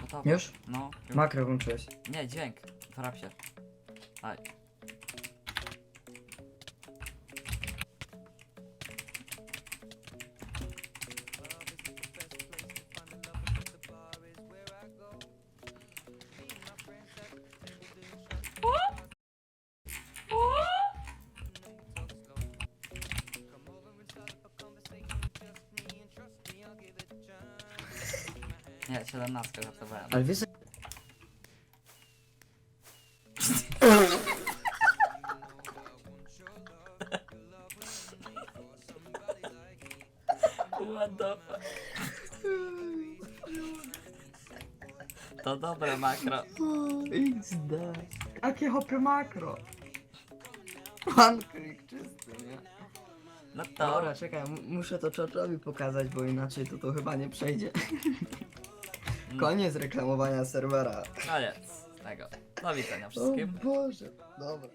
Gotowe. Już? No. już. Makro włączyłeś. Nie, dźwięk. Frap się. Aj. Nie, 17 żartowałem. Ale wiesz, What the fuck? To dobre makro. XD. Jakie hopy makro? Pankryk czysty, nie? No to. Dobra, czekaj, muszę to Czoczowi pokazać, bo inaczej to to chyba nie przejdzie. Koniec reklamowania serwera. Koniec tego. Do widzenia O wszystkim. Boże. Dobra.